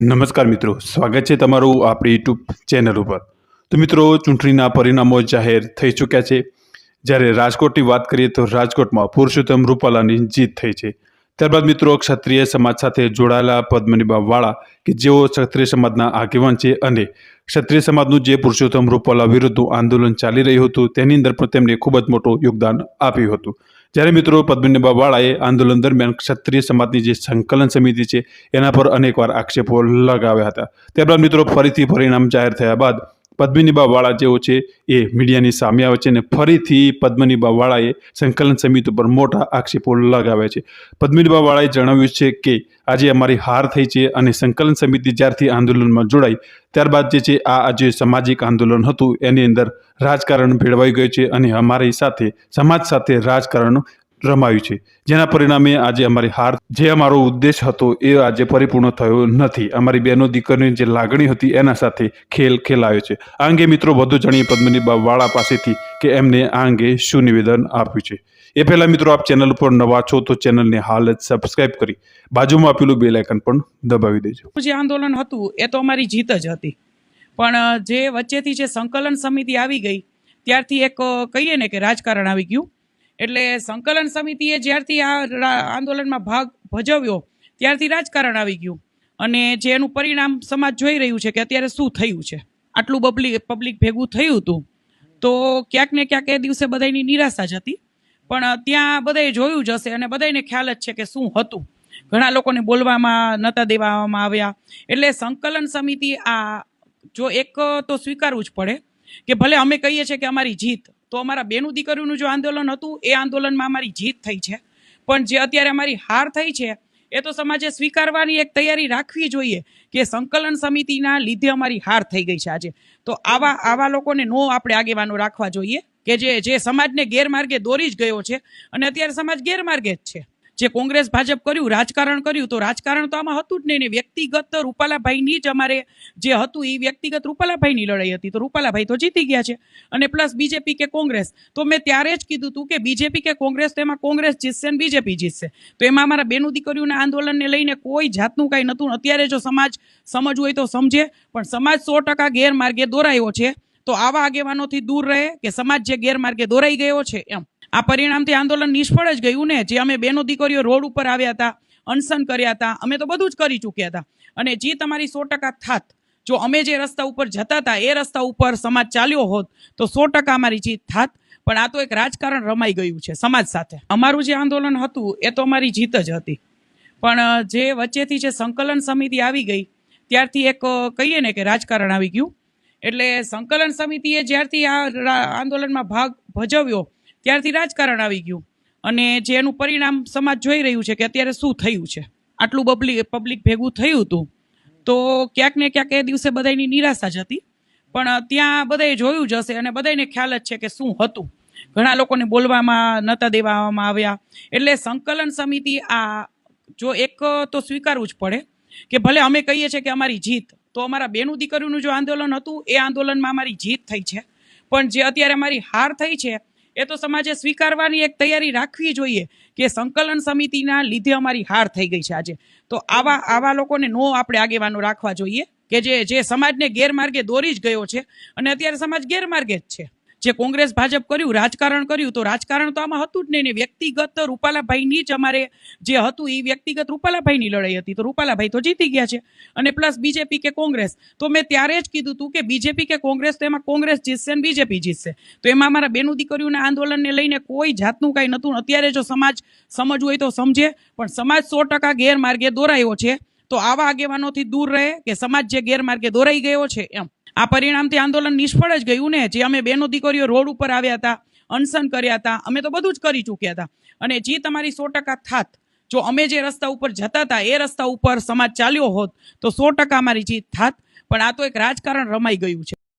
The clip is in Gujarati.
નમસ્કાર મિત્રો, સ્વાગત છે તમારું આપણી યુટ્યુબ ચેનલ ઉપર. તો મિત્રો, ચૂંટણીના પરિણામો જાહેર થઈ ચૂક્યા છે. જ્યારે રાજકોટની વાત કરીએ તો રાજકોટમાં પુરુષોત્તમ રૂપાલાની જીત થઈ છે. ત્યારબાદ મિત્રો, ક્ષત્રિય સમાજ સાથે જોડાયેલા પદ્મનીબાવાળા કે જેઓ ક્ષત્રિય સમાજના આગેવાન છે અને ક્ષત્રિય સમાજનું જે પુરુષોત્તમ રૂપાલા વિરુદ્ધનું આંદોલન ચાલી રહ્યું હતું, તેની અંદર પણ તેમણે ખૂબ જ મોટું યોગદાન આપ્યું હતું. જ્યારે મિત્રો પદ્મિની બાવાળાએ આંદોલન દરમિયાન ક્ષત્રિય સમાજની જે સંકલન સમિતિ છે, એના પર અનેકવાર આક્ષેપો લગાવ્યા હતા. ત્યારબાદ મિત્રો ફરીથી પરિણામ જાહેર થયા બાદ પદ્મિનીબા વાળા જેઓ છે એ મીડિયાની સામે આવે છે અને ફરીથી પદ્મનીબા વાળાએ સંકલન સમિતિ ઉપર મોટા આક્ષેપો લગાવ્યા છે. પદ્મિનીબા વાળાએ જણાવ્યું છે કે આજે અમારી હાર થઈ છે અને સંકલન સમિતિ જ્યારથી આંદોલનમાં જોડાઈ, ત્યારબાદ જે છે આ જે સામાજિક આંદોલન હતું, એની અંદર રાજકારણ ભેળવાઈ ગયું છે અને અમારી સાથે, સમાજ સાથે રાજકારણ રમાયું છે. જેના પરિણામે આજે અમારી હાર, જે અમારો ઉદ્દેશ હતો એ આજે પરિપૂર્ણ થયો નથી. અમારી બહેનો દીકરીની જે લાગણી હતી એના સાથે ખેલ ખેલાયો છે. આ અંગે મિત્રો વધુ જાણીએ પદ્મની વાળા પાસેથી કે એમને આ અંગે શું નિવેદન આપ્યું છે. એ પહેલાં મિત્રો આપ ચેનલ ઉપર નવા છો તો ચેનલને હાલ જ સબસ્ક્રાઇબ કરી બાજુમાં આપેલું બે લાયકન પણ દબાવી દેજો. જે આંદોલન હતું એ તો અમારી જીત જ હતી. પણ જે વચ્ચેથી જે સંકલન સમિતિ આવી ગઈ, ત્યારથી એક કહીએ ને કે રાજકારણ આવી ગયું. એટલે સંકલન સમિતિએ જ્યારથી આ આંદોલનમાં ભાગ ભજવ્યો, ત્યારથી રાજકારણ આવી ગયું. અને જે એનું પરિણામ સમાજ જોઈ રહ્યું છે કે અત્યારે શું થયું છે. આટલું પબ્લિક પબ્લિક ભેગું થયું હતું, તો ક્યાંક ને ક્યાંક એ દિવસે બધાની નિરાશા જ હતી. પણ ત્યાં બધાએ જોયું જ હશે અને બધાને ખ્યાલ જ છે કે શું હતું. ઘણા લોકોને બોલવામાં નતા દેવામાં આવ્યા. એટલે સંકલન સમિતિ આ જો એક તો સ્વીકારવું જ પડે કે ભલે અમે કહીએ છીએ કે અમારી જીત તો અમારા બેનું દીકરીનું જો આંદોલન હતું, એ આંદોલનમાં અમારી જીત થઈ છે. પણ જે અત્યારે અમારી હાર થઈ છે, એ તો સમાજે સ્વીકારવાની એક તૈયારી રાખવી જોઈએ કે સંકલન સમિતિના લીધે અમારી હાર થઈ ગઈ છે આજે. તો આવા આવા લોકોને નો આપણે આગેવાનો રાખવા જોઈએ કે જે જે સમાજને ગેરમાર્ગે દોરી જ ગયો છે. અને અત્યારે સમાજ ગેરમાર્ગે જ છે. જે કોંગ્રેસ ભાજપ કર્યું, રાજકારણ કર્યું, તો રાજકારણ તો આમાં હતું જ નહીં ને વ્યક્તિગત રૂપાલાભાઈની જ અમારે જે હતું એ વ્યક્તિગત રૂપાલાભાઈની લડાઈ હતી. તો રૂપાલાભાઈ તો જીતી ગયા છે. અને પ્લસ બીજેપી કે કોંગ્રેસ. તો મેં ત્યારે જ કીધું હતું કે બીજેપી કે કોંગ્રેસ, તો એમાં કોંગ્રેસ જીતશે ને બીજેપી જીતશે. તો એમાં અમારા બેનું દીકરીઓના આંદોલનને લઈને કોઈ જાતનું કાંઈ નહોતું. અત્યારે જો સમાજ સમજવું હોય તો સમજે, પણ સમાજ સો ટકા ગેરમાર્ગે દોરાયો છે. તો આવા આગેવાનોથી દૂર રહે કે સમાજ જે ગેરમાર્ગે દોરાઈ ગયો છે એમ. આ પરિણામથી આંદોલન નિષ્ફળ જ ગયું ને. જે અમે બેનો દીકરીઓ રોડ ઉપર આવ્યા હતા, અનશન કર્યા હતા, અમે તો બધું જ કરી ચૂક્યા હતા. અને જે તમારી સો ટકા થાત, જો અમે જે રસ્તા ઉપર જતા હતા, એ રસ્તા ઉપર સમાજ ચાલ્યો હોત, તો સો ટકા અમારી જીત થાત. પણ આ તો એક રાજકારણ રમાઈ ગયું છે, સમાજ સાથે. અમારું જે આંદોલન હતું, એ તો અમારી જીત જ હતી. પણ જે વચ્ચેથી જે સંકલન સમિતિ આવી ગઈ, ત્યારથી એક કહીએ ને કે રાજકારણ આવી ગયું. એટલે સંકલન સમિતિએ જ્યારથી આ આંદોલનમાં ભાગ ભજવ્યો ત્યારથી રાજકારણ આવી ગયું. અને જે એનું પરિણામ સમાજ જોઈ રહ્યું છે કે અત્યારે શું થયું છે? આટલું પબ્લિક પબ્લિક ભેગું થયું હતું, તો ક્યાંક ને ક્યાંક એ દિવસે બધાની નિરાશા જ હતી. પણ ત્યાં બધાએ જોયું જ હશે અને બધાને ખ્યાલ જ છે કે શું હતું. ઘણા લોકોને બોલવામાં નતા દેવામાં આવ્યા. એટલે સંકલન સમિતિ આ જો એક તો સ્વીકારવું જ પડે કે ભલે અમે કહીએ છીએ કે અમારી જીત, તો અમારા બેનું દીકરીનું જો આંદોલન હતું, એ આંદોલનમાં અમારી જીત થઈ છે. પણ જે અત્યારે અમારી હાર થઈ છે એ તો સમાજે સ્વીકારવાની એક તૈયારી રાખવી જોઈએ કે સંકલન સમિતિના લીધે અમારી હાર થઈ ગઈ છે આજે. તો આવા આવા લોકોને નો આપણે આગેવાનો રાખવા જોઈએ કે જે જે સમાજને ગેરમાર્ગે દોરી જ ગયો છે. અને અત્યારે સમાજ ગેરમાર્ગે જ છે. જે કોંગ્રેસ ભાજપ કર્યું, રાજકારણ કર્યું, તો રાજકારણ તો આમાં હતું જ નહીં ને વ્યક્તિગત રૂપાલાભાઈની જ અમારે જે હતું એ વ્યક્તિગત રૂપાલાભાઈની લડાઈ હતી. તો રૂપાલાભાઈ તો જીતી ગયા છે. અને પ્લસ બીજેપી કે કોંગ્રેસ. તો મેં ત્યારે જ કીધું હતું કે બીજેપી કે કોંગ્રેસ, તો એમાં કોંગ્રેસ જીતશે અને બીજેપી જીતશે. તો એમાં અમારા બેનું દીકરીઓના આંદોલનને લઈને કોઈ જાતનું કાંઈ નહોતું. અત્યારે જો સમાજ સમજવું હોય તો સમજે, પણ સમાજ સો ટકા ગેરમાર્ગે દોરાયો છે. તો આવા આગેવાનોથી દૂર રહે કે સમાજ જે ગેરમાર્ગે દોરાઈ ગયો છે એમ. આ પરિણામથી આંદોલન નિષ્ફળ જ ગયું ને. જે અમે બેનો દીકરીઓ રોડ ઉપર આવ્યા હતા, અનશન કર્યા હતા, અમે તો બધું જ કરી ચૂક્યા હતા. અને જે તમારી સો ટકા થાત, જો અમે જે રસ્તા ઉપર જતા હતા, એ રસ્તા ઉપર સમાજ ચાલ્યો હોત, તો સો ટકા અમારી જીત થાત. પણ આ તો એક રાજકારણ રમાઈ ગયું છે.